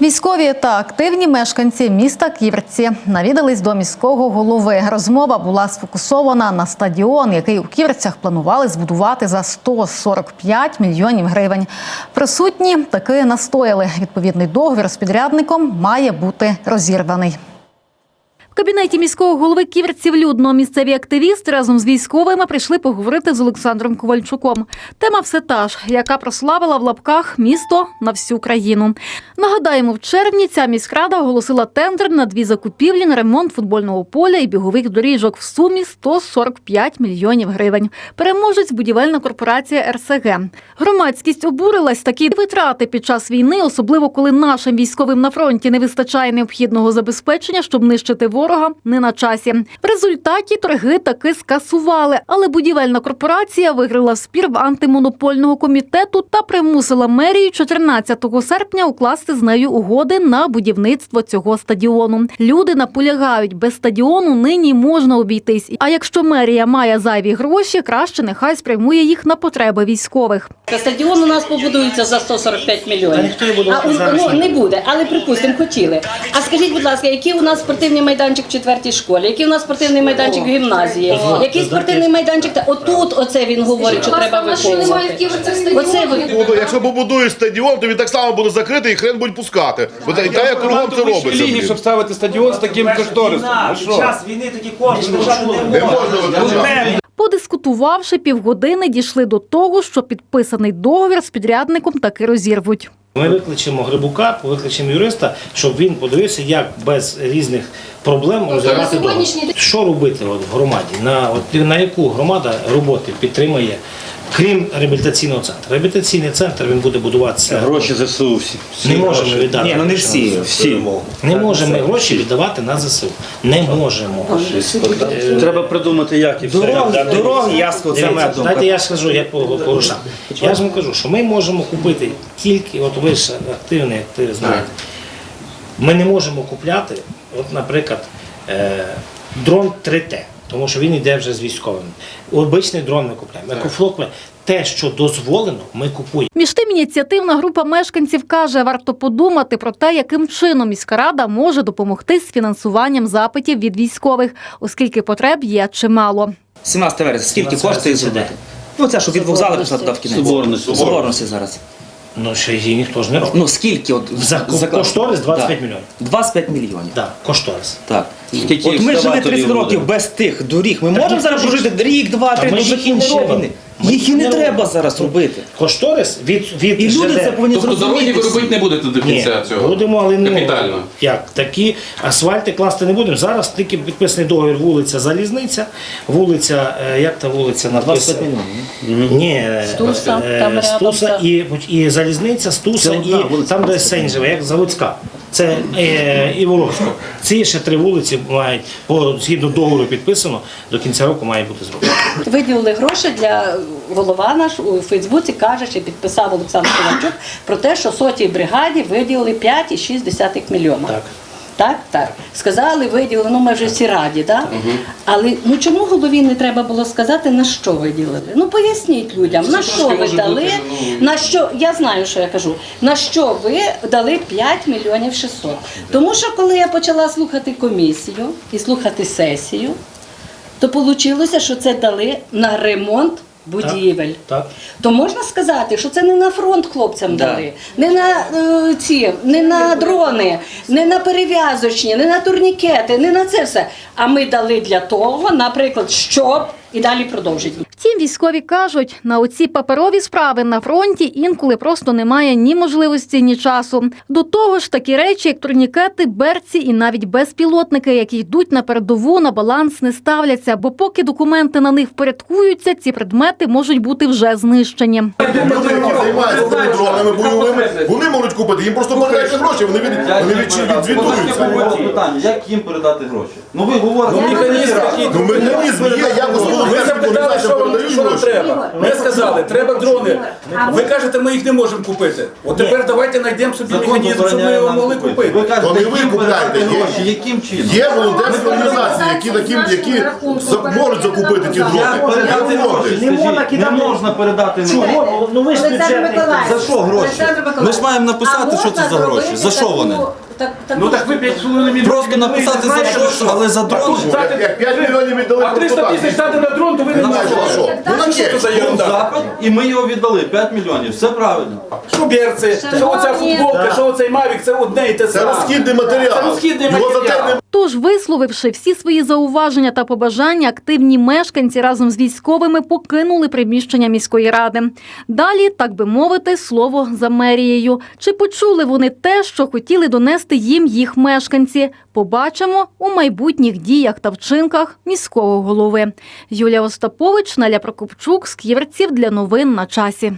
Військові та активні мешканці міста Ківерці навідались до міського голови. Розмова була сфокусована на стадіон, який у Ківерцях планували збудувати за 145 мільйонів гривень. Присутні таки настояли. Відповідний договір з підрядником має бути розірваний. Кабінеті міського голови Ківерців людно місцеві активісти разом з військовими прийшли поговорити з Олександром Ковальчуком. Тема все та ж, яка прославила в лапках місто на всю країну. Нагадаємо, в червні ця міськрада оголосила тендер на дві закупівлі на ремонт футбольного поля і бігових доріжок в сумі 145 мільйонів гривень. Переможець будівельна корпорація РСГ. Громадськість обурилась такі витрати під час війни, особливо коли нашим військовим на фронті не вистачає необхідного забезпечення, щоб нищити ворога, не на часі. В результаті торги таки скасували, але будівельна корпорація виграла спір в антимонопольного комітету та примусила мерію 14 серпня укласти з нею угоди на будівництво цього стадіону. Люди наполягають, без стадіону нині можна обійтись. А якщо мерія має зайві гроші, краще нехай спрямує їх на потреби військових. Стадіон у нас побудується за 145 мільйонів. ніхто а, зараз ну, не не буде, але припустимо, хотіли. А скажіть, будь ласка, який у нас спортивний майданчик в четвертій школі, який у нас спортивний майданчик в гімназії, який спортивний майданчик? та- Отут оце він говорить, що треба виконувати. Оце ви Буду- Якщо побудуєш стадіон, то він так само буде закритий і хрен будуть пускати. Бо та, як кругом це робиться. ліги, блін. щоб ставити стадіон з таким кошторисом. Ну що? час війни такі кошти Не держави не можна витрачати. Подискутувавши півгодини, дійшли до того, що підписаний договір з підрядником таки розірвуть. Ми викличемо Грибука, викличемо юриста, щоб він подивився, як без різних проблем розірвати договір. Що робити от в громаді? На, от, на яку громада роботи підтримує, крім реабілітаційного центру? Реабілітаційний центр він буде будуватися. Гроші ЗСУ всі. Не можемо віддати. Ні, ну не гроші всі, всі. Не можемо ми гроші віддавати на ЗСУ. Не можемо. Треба придумати, як і все. Дороги, дороги, яско, це Дивіться, медом. Дайте я скажу, як по, по. Я ж вам кажу, що ми можемо купити тільки, от ви ж активні, як ти знаєте, ми не можемо купляти, от, наприклад, е, дрон 3Т, тому що він йде вже з військовими. Обичний дрон ми купляємо. Екофлот ми- те, що дозволено, ми купуємо. Між тим, ініціативна група мешканців каже, варто подумати про те, яким чином міська рада може допомогти з фінансуванням запитів від військових, оскільки потреб є чимало. 17 вересня, скільки коштує зробити? Ну це що від вокзалу пішла туди в кінець. Соборності. Соборності зараз. Ну, ще її ніхто ж не робить. Ну скільки от За кошторис 25 Да. мільйонів. 25 мільйонів. Так, кошторис. Так. Скільки От ми жили екскаваторів 30 років буде? без тих доріг. Ми Так можемо зараз прожити рік, два, три ми до ж їх і не треба зараз робити. Кошторис від, від І люди ЖД. це повинні Тобто дороги зрозуміти. ви робити не будете до Ні, кінця цього? будемо, але ну, Капітально. Як такі асфальти класти не будемо. Зараз тільки підписаний договір вулиця Залізниця, вулиця, е, як та вулиця 25 написана? мільйонів. Ні, е, Стуса, е, там рядом Стуса все. і, і Залізниця, Стуса, Це і вулиця. там, де Сень живе, як Заводська. Це е, і Воровська. Ці ще три вулиці мають, по, згідно договору підписано, до кінця року має бути зроблено. виділили гроші для голова наш у Фейсбуці каже, що підписав Олександр Ковальчук про те, що сотій бригаді виділили 5,6 мільйона. Так. Так, так. Сказали, виділили, ну ми вже всі раді, так? Але ну чому голові не треба було сказати, на що виділили? Ну поясніть людям, на що ви дали, бути, ну, на що, я знаю, що я кажу, на що ви дали 5 мільйонів 600. Тому що коли я почала слухати комісію і слухати сесію, то вийшло, що це дали на ремонт будівель. Так. То можна сказати, що це не на фронт хлопцям Да. дали, не на е, ці, не на дрони, не на перев'язочні, не на турнікети, не на це все. А ми дали для того, наприклад, щоб і далі продовжить. Втім, військові кажуть, на оці паперові справи на фронті інколи просто немає ні можливості, ні часу. До того ж, такі речі, як турнікети, берці і навіть безпілотники, які йдуть на передову, на баланс не ставляться, бо поки документи на них впорядкуються, ці предмети можуть бути вже знищені. Люди, які займаються дронами бойовими, вони можуть купити, їм просто передати гроші, вони від, вони від, питання, як їм передати гроші? Ну ви говорите, Ну механізм є, якось було Ви запитали, що передають що нам треба. Ми сказали, треба дрони. Ви кажете, ми їх не можемо купити. От тепер давайте знайдемо собі механізм, щоб ми його могли купити. То не ви купляєте, є, Яким чином? є волонтерські організації, які таким, які можуть закупити ті дрони. Як передати гроші? не можна передати Чого? Ну ви ж бюджетний. За що гроші? Ми ж маємо написати, що це за гроші. За що вони? Ну так ви 5,5 мільйонів. Просто написати за що, але за дрони. Як- Як 5 мільйонів віддали А 300 просто тисяч так. дати на дрон, то ви не Ну, можете. що? Ну, на Що це за ерунда? запит, і ми його віддали. 5 мільйонів. Все правильно. Що берці, що оця футболка, що оцей мавік, це одне і те Це саме. розхідний матеріал. Це розхідний Його за те матеріал. не Тож, висловивши всі свої зауваження та побажання, активні мешканці разом з військовими покинули приміщення міської ради. Далі, так би мовити, слово за мерією. Чи почули вони те, що хотіли донести їм їх мешканці? Побачимо у майбутніх діях та вчинках міського голови. Юлія Остапович, Наля Прокопчук, з Ківерців для новин на часі.